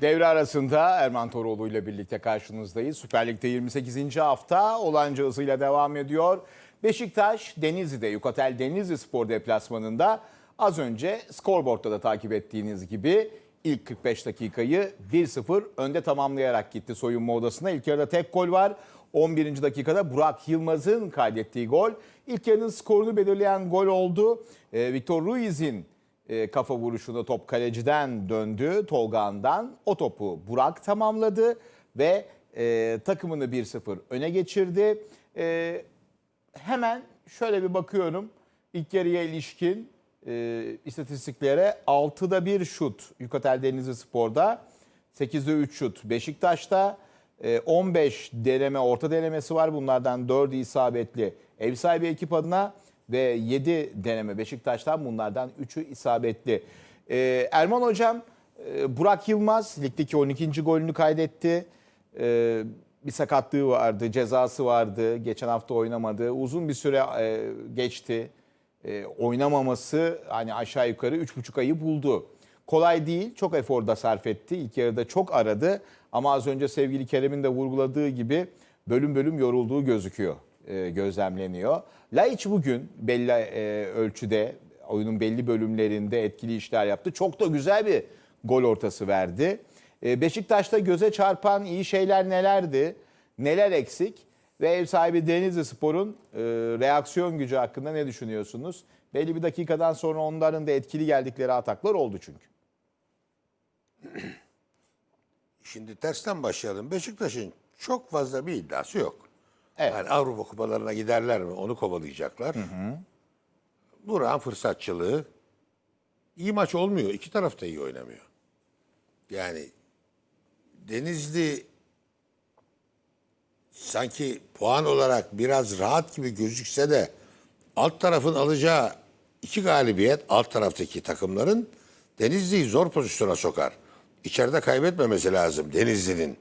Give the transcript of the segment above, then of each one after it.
Devre arasında Erman Toroğlu ile birlikte karşınızdayız. Süper Lig'de 28. hafta olanca hızıyla devam ediyor. Beşiktaş Denizli'de Yukatel Denizli Spor deplasmanında az önce skorboardta da takip ettiğiniz gibi ilk 45 dakikayı 1-0 önde tamamlayarak gitti soyunma odasına. İlk yarıda tek gol var. 11. dakikada Burak Yılmaz'ın kaydettiği gol. İlk yarının skorunu belirleyen gol oldu. Ee, Victor Ruiz'in e, kafa vuruşunda top kaleciden döndü Tolga'ndan. O topu Burak tamamladı ve e, takımını 1-0 öne geçirdi. E, hemen şöyle bir bakıyorum. İlk yarıya ilişkin e, istatistiklere 6'da 1 şut Yukatel Denizli Spor'da. 8'de 3 şut Beşiktaş'ta. E, 15 deneme orta denemesi var. Bunlardan 4'ü isabetli ev sahibi ekip adına ve 7 deneme Beşiktaş'tan bunlardan 3'ü isabetli. E, Erman Hocam e, Burak Yılmaz ligdeki 12. golünü kaydetti. E, bir sakatlığı vardı, cezası vardı. Geçen hafta oynamadı. Uzun bir süre e, geçti. E, oynamaması hani aşağı yukarı 3,5 ayı buldu. Kolay değil, çok efor da sarf etti. İlk yarıda çok aradı ama az önce sevgili Kerem'in de vurguladığı gibi bölüm bölüm yorulduğu gözüküyor, e, gözlemleniyor. Laiç bugün belli e, ölçüde oyunun belli bölümlerinde etkili işler yaptı. Çok da güzel bir gol ortası verdi. E, Beşiktaş'ta göze çarpan iyi şeyler nelerdi? Neler eksik? Ve ev sahibi Denizli Spor'un reaksiyon gücü hakkında ne düşünüyorsunuz? Belli bir dakikadan sonra onların da etkili geldikleri ataklar oldu çünkü. Şimdi tersten başlayalım. Beşiktaş'ın çok fazla bir iddiası yok. Evet. Yani Avrupa kupalarına giderler mi onu kovalayacaklar. Burak'ın fırsatçılığı iyi maç olmuyor. İki taraf da iyi oynamıyor. Yani Denizli sanki puan olarak biraz rahat gibi gözükse de alt tarafın alacağı iki galibiyet alt taraftaki takımların Denizli'yi zor pozisyona sokar. İçeride kaybetmemesi lazım Denizli'nin.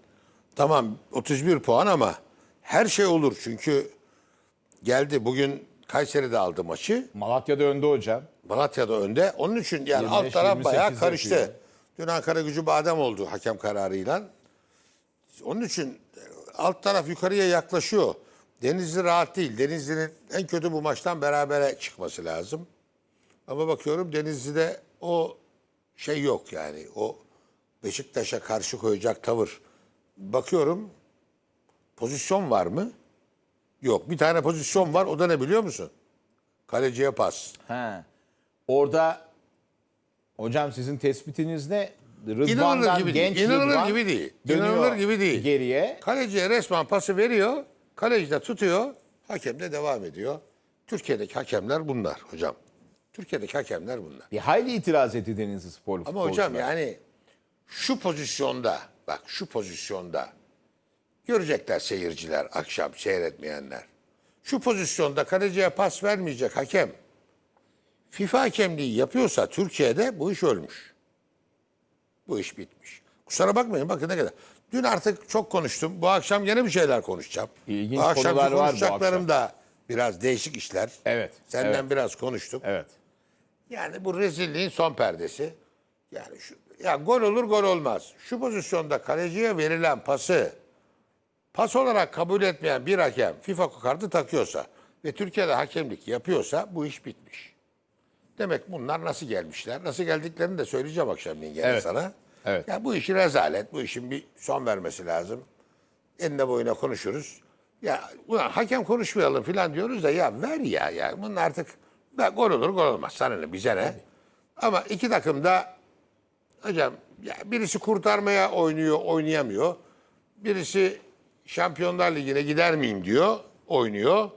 Tamam 31 puan ama her şey olur çünkü geldi bugün Kayseri'de aldı maçı. Malatya'da önde hocam. Malatya'da önde. Onun için yani 25, alt taraf bayağı 28 karıştı. yapıyor. Dün Ankara gücü badem oldu hakem kararıyla. Onun için alt taraf yukarıya yaklaşıyor. Denizli rahat değil. Denizli'nin en kötü bu maçtan berabere çıkması lazım. Ama bakıyorum Denizli'de o şey yok yani. O Beşiktaş'a karşı koyacak tavır. Bakıyorum pozisyon var mı? Yok. Bir tane pozisyon var. O da ne biliyor musun? Kaleciye pas. He. Orada hocam sizin tespitiniz ne? İnanılır Rıdvan'dan gibi değil. genç İnanılır Rıdvan gibi değil. dönüyor İnanılır gibi değil. Geriye. Kaleciye resmen pası veriyor. Kaleci de tutuyor. Hakem de devam ediyor. Türkiye'deki hakemler bunlar hocam. Türkiye'deki hakemler bunlar. Bir hayli itiraz etti Denizli Spor Ama hocam futbolcular. yani şu pozisyonda bak şu pozisyonda görecekler seyirciler akşam seyretmeyenler. Şu pozisyonda kaleciye pas vermeyecek hakem FIFA hakemliği yapıyorsa Türkiye'de bu iş ölmüş. Bu iş bitmiş. Kusura bakmayın bakın ne kadar. Dün artık çok konuştum. Bu akşam yine bir şeyler konuşacağım. İlginç bu akşamki konular var bu konuşacaklarım akşam. da biraz değişik işler. Evet, Senden evet. biraz konuştuk. Evet. Yani bu rezilliğin son perdesi. Yani şu ya gol olur gol olmaz. Şu pozisyonda kaleciye verilen pası pas olarak kabul etmeyen bir hakem FIFA kartı takıyorsa ve Türkiye'de hakemlik yapıyorsa bu iş bitmiş. Demek bunlar nasıl gelmişler? Nasıl geldiklerini de söyleyeceğim akşamleyin gene Evet. sana. Evet. Ya bu işi rezalet. Bu işin bir son vermesi lazım. Enine boyuna konuşuruz. Ya ulan hakem konuşmayalım falan diyoruz da ya ver ya. ya. Bunun artık ya, gol olur gol olmaz. Sana ne bize ne. Ama iki takım da hocam ya birisi kurtarmaya oynuyor oynayamıyor. Birisi Şampiyonlar Ligi'ne gider miyim diyor oynuyor.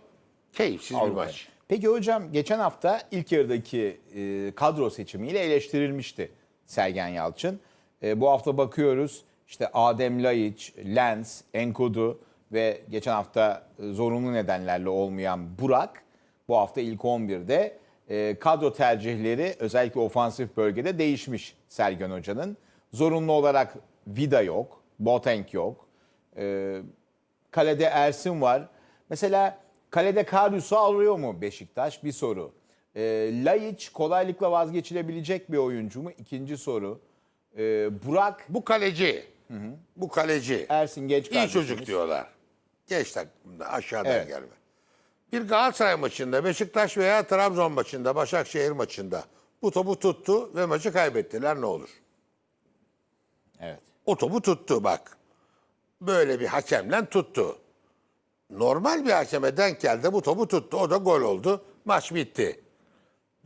Keyifsiz bir maç. Peki hocam geçen hafta ilk yarıdaki e, kadro seçimiyle eleştirilmişti Sergen Yalçın. E, bu hafta bakıyoruz işte Adem Laiç, Lens, Enkodu ve geçen hafta e, zorunlu nedenlerle olmayan Burak bu hafta ilk 11'de e, kadro tercihleri özellikle ofansif bölgede değişmiş Sergen Hoca'nın. Zorunlu olarak Vida yok, Boateng yok. E, Kalede Ersin var. Mesela kalede Karius'u alıyor mu Beşiktaş? Bir soru. E, Laiç kolaylıkla vazgeçilebilecek bir oyuncu mu? İkinci soru. Ee, Burak Bu kaleci. Bu kaleci. Ersin genç İyi kardeşimiz. çocuk diyorlar. Genç takımda aşağıdan Evet. gelme. Bir Galatasaray maçında, Beşiktaş veya Trabzon maçında, Başakşehir maçında bu topu tuttu ve maçı kaybettiler ne olur? Evet. O topu tuttu bak. Böyle bir hakemle tuttu. Normal bir hakeme denk geldi bu topu tuttu. O da gol oldu. Maç bitti.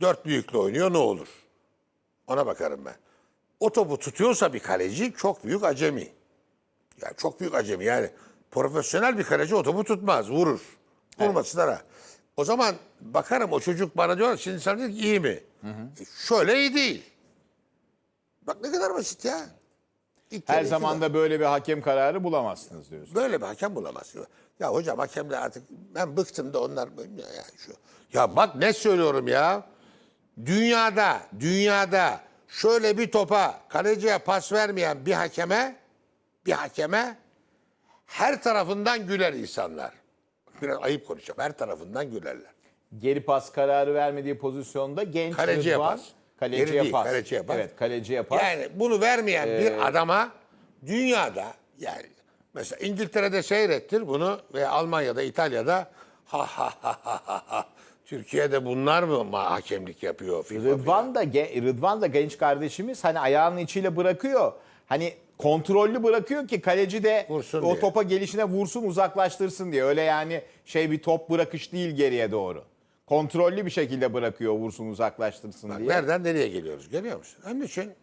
Dört büyükle oynuyor ne olur? Ona bakarım ben. O topu tutuyorsa bir kaleci çok büyük acemi. Yani çok büyük acemi. Yani profesyonel bir kaleci o topu tutmaz. Vurur. Vurmasınlar ha. O zaman bakarım o çocuk bana diyor şimdi sen diyor ki iyi mi? E, şöyle iyi değil. Bak ne kadar basit ya. İlk Her zaman da böyle bir hakem kararı bulamazsınız diyorsun. Böyle bir hakem bulamazsın. Ya hocam hakemler artık ben bıktım da onlar ya, ya şu. Ya bak ne söylüyorum ya. Dünyada, dünyada şöyle bir topa kaleciye pas vermeyen bir hakeme, bir hakeme her tarafından güler insanlar. Biraz ayıp konuşacağım. Her tarafından gülerler. Geri pas kararı vermediği pozisyonda genç Kaleciye Rıdvan pas. Kaleciye Geri değil, pas. kaleciye pas. Evet, kaleciye pas. Yani bunu vermeyen Ee, bir adama dünyada yani mesela İngiltere'de seyrettir bunu ve Almanya'da, İtalya'da ha ha ha ha ha ha. Türkiye'de bunlar mı ma- hakemlik yapıyor FIFA? Rıdvan da ge- Rıdvan da genç kardeşimiz hani ayağının içiyle bırakıyor. Hani kontrollü bırakıyor ki kaleci de Vursun o diye. topa gelişine vursun uzaklaştırsın diye. Öyle yani şey bir top bırakış değil geriye doğru. Kontrollü bir şekilde bırakıyor vursun uzaklaştırsın Bak diye. nereden nereye geliyoruz görüyor musun? Onun için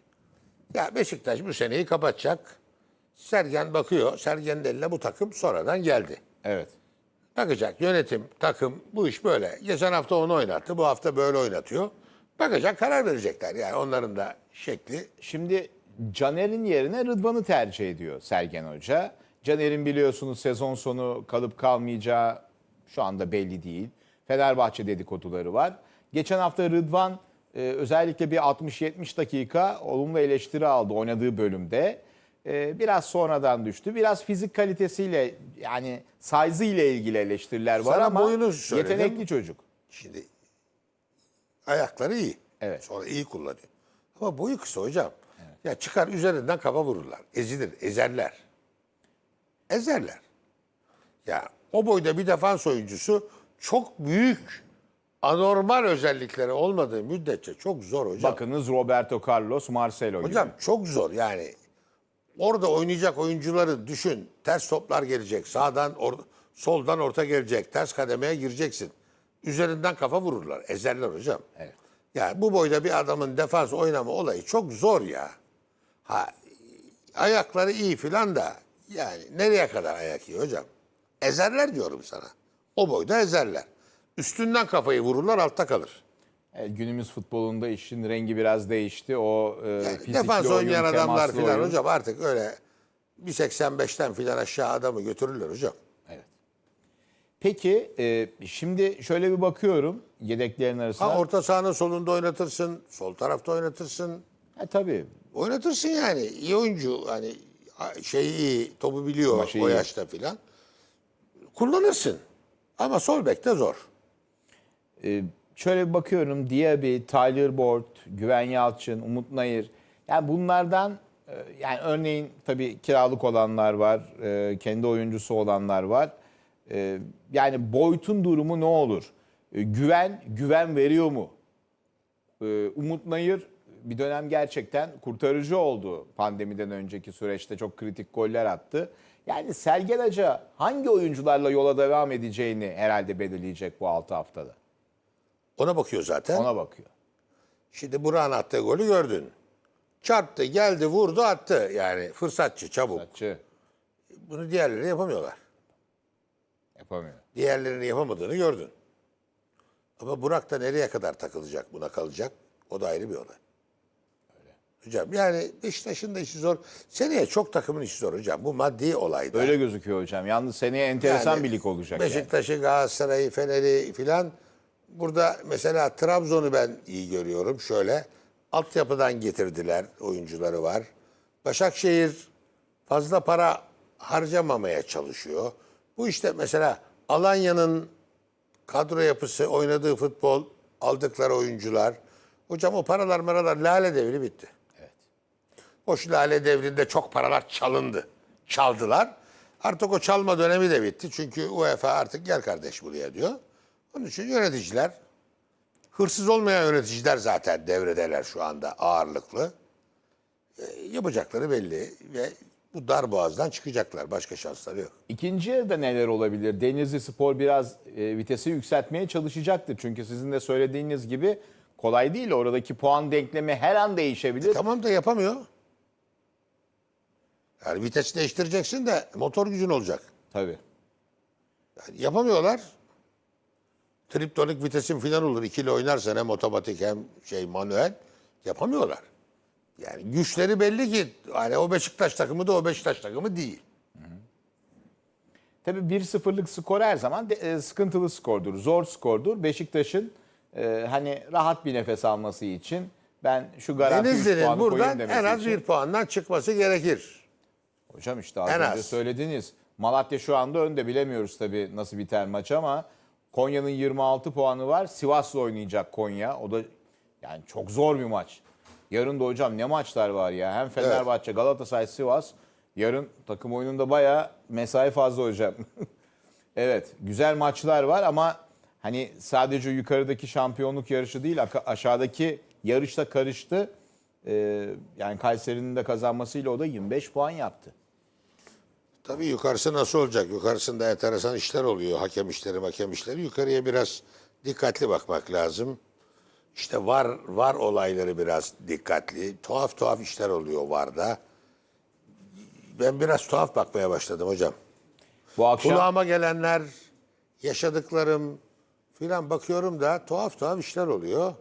ya Beşiktaş bu seneyi kapatacak. Sergen bakıyor. Sergen'in eline bu takım sonradan geldi. Evet. Bakacak yönetim, takım bu iş böyle. Geçen hafta onu oynattı, bu hafta böyle oynatıyor. Bakacak karar verecekler. Yani onların da şekli Şimdi Caner'in yerine Rıdvan'ı tercih ediyor Sergen Hoca. Caner'in biliyorsunuz sezon sonu kalıp kalmayacağı şu anda belli değil. Fenerbahçe dedikoduları var. Geçen hafta Rıdvan e, özellikle bir 60-70 dakika olumlu eleştiri aldı oynadığı bölümde. E, biraz sonradan düştü. Biraz fizik kalitesiyle yani size ile ilgili eleştiriler var Sana ama boyunu söyledim. yetenekli çocuk. Şimdi ayakları iyi. Evet. Sonra iyi kullanıyor. Ama boyu kısa hocam. Ya çıkar üzerinden kafa vururlar. Ezilir, ezerler. Ezerler. Ya o boyda bir defans oyuncusu çok büyük anormal özellikleri olmadığı müddetçe çok zor hocam. Bakınız Roberto Carlos, Marcelo gibi. Hocam çok zor yani. Orada oynayacak oyuncuları düşün. Ters toplar gelecek. Sağdan, or- soldan orta gelecek. Ters kademeye gireceksin. Üzerinden kafa vururlar. Ezerler hocam. Evet. Ya bu boyda bir adamın defans oynama olayı çok zor ya. Ha ayakları iyi filan da yani nereye kadar ayak iyi hocam? Ezerler diyorum sana. O boyda ezerler. Üstünden kafayı vururlar altta kalır. E, günümüz futbolunda işin rengi biraz değişti. O e, Yani fizikli defans oyun, oynayan adamlar filan hocam artık öyle 1.85'ten filan aşağı adamı götürürler hocam. Evet. Peki e, şimdi şöyle bir bakıyorum yedeklerin arasına. Ha orta sahanın solunda oynatırsın, sol tarafta oynatırsın. E, tabii. Oynatırsın yani. iyi oyuncu hani şey iyi, topu biliyor Maçı o yaşta filan. Kullanırsın. Ama sol bekte zor. E, şöyle bir bakıyorum Diaby, Tyler Boyd, Güven Yalçın, Umut Nayır. Yani bunlardan e, yani örneğin tabii kiralık olanlar var, e, kendi oyuncusu olanlar var. E, yani Boyd'un durumu ne olur? Güven güven veriyor mu? Ee, Umut Nayır bir dönem gerçekten kurtarıcı oldu pandemiden önceki süreçte çok kritik goller attı. Yani Sergen Hoca hangi oyuncularla yola devam edeceğini herhalde belirleyecek bu 6 haftada. Ona bakıyor zaten. Ona bakıyor. Şimdi Burak'ın attığı golü gördün. Çarptı, geldi, vurdu, attı. Yani fırsatçı, çabuk. Satçı Bunu diğerleri yapamıyorlar. yapamıyor. Diğerlerinin yapamadığını gördün. Ama Burak da nereye kadar takılacak, buna kalacak? O da ayrı bir olay. Hocam yani Beşiktaş'ın da işi zor. Seneye çok takımın işi zor hocam. Bu maddi olayda. Öyle gözüküyor hocam. Yalnız seneye enteresan Yani bir lig olacak. yani. Beşiktaş'ı, Galatasaray'ı, Fener'i filan. Burada mesela Trabzon'u ben iyi görüyorum. Şöyle altyapıdan getirdiler oyuncuları var. Başakşehir fazla para harcamamaya çalışıyor. Bu işte mesela Alanya'nın kadro yapısı, oynadığı futbol, aldıkları oyuncular. Hocam o paralar maralar lale devri bitti. Hoş Lale devrinde çok paralar çalındı. Çaldılar. Artık o çalma dönemi de bitti. Çünkü UEFA artık gel kardeş buraya diyor. Onun için yöneticiler, hırsız olmayan yöneticiler zaten devredeler şu anda ağırlıklı. E, yapacakları belli ve bu dar boğazdan çıkacaklar. Başka şansları yok. İkinci yarıda neler olabilir? Denizli Spor biraz e, vitesi yükseltmeye çalışacaktır. Çünkü sizin de söylediğiniz gibi kolay değil. Oradaki puan denklemi her an değişebilir. Tamam da yapamıyor. Yani vites değiştireceksin de motor gücün olacak. Tabii. Yani yapamıyorlar. Triptonik vitesin filan olur. İkili oynarsan hem otomatik hem şey manuel. Yapamıyorlar. Yani güçleri belli ki hani o Beşiktaş takımı da o Beşiktaş takımı değil. Tabii 1-0'lık skor her zaman de- e, sıkıntılı skordur, zor skordur. Beşiktaş'ın e, hani rahat bir nefes alması için ben şu garanti 3 Denizli'nin puanı buradan koyayım demesi en az için. bir puandan çıkması gerekir. Hocam işte az En önce az. söylediniz. Malatya şu anda önde bilemiyoruz tabii nasıl biter maç ama Konya'nın 26 puanı var. Sivas'la oynayacak Konya. O da yani çok zor bir maç. Yarın da hocam ne maçlar var ya. Hem Fenerbahçe, Galatasaray, Sivas. Yarın takım oyununda bayağı mesai fazla hocam. evet güzel maçlar var ama hani sadece yukarıdaki şampiyonluk yarışı değil aşağıdaki yarışta karıştı. Ee, yani Kayseri'nin de kazanmasıyla o da 25 puan yaptı. Tabii yukarısı nasıl olacak? Yukarısında enteresan işler oluyor. Hakem işleri, hakem işleri. Yukarıya biraz dikkatli bakmak lazım. İşte var var olayları biraz dikkatli. Tuhaf tuhaf işler oluyor varda. Ben biraz tuhaf bakmaya başladım hocam. Bu akşam Kulağıma gelenler, yaşadıklarım filan bakıyorum da tuhaf tuhaf işler oluyor.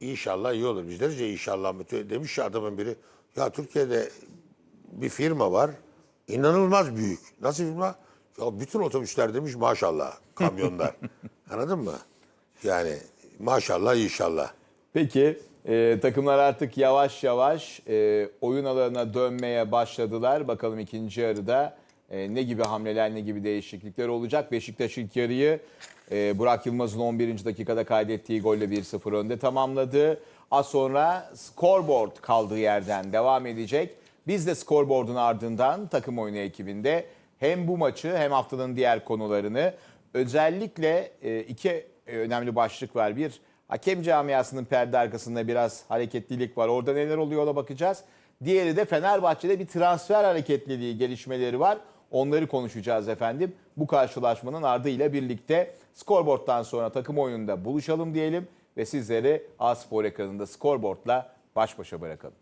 İnşallah iyi olur. Bizler de inşallah demiş ya adamın biri. Ya Türkiye'de bir firma var. İnanılmaz büyük. Nasıl firma? Ya bütün otobüsler demiş maşallah kamyonlar. Anladın mı? Yani maşallah inşallah. Peki e, takımlar artık yavaş yavaş e, oyun alanına dönmeye başladılar. Bakalım ikinci yarıda e, ne gibi hamleler ne gibi değişiklikler olacak. Beşiktaş ilk yarıyı e, Burak Yılmaz'ın 11. dakikada kaydettiği golle 1-0 önde tamamladı. Az sonra scoreboard kaldığı yerden devam edecek. Biz de scoreboard'un ardından takım oyunu ekibinde hem bu maçı hem haftanın diğer konularını özellikle e, iki önemli başlık var. Bir Hakem camiasının perde arkasında biraz hareketlilik var. Orada neler oluyor ona bakacağız. Diğeri de Fenerbahçe'de bir transfer hareketliliği gelişmeleri var. Onları konuşacağız efendim. Bu karşılaşmanın ardıyla birlikte skorboardtan sonra takım oyununda buluşalım diyelim ve sizleri A Spor ekranında skorboardla baş başa bırakalım.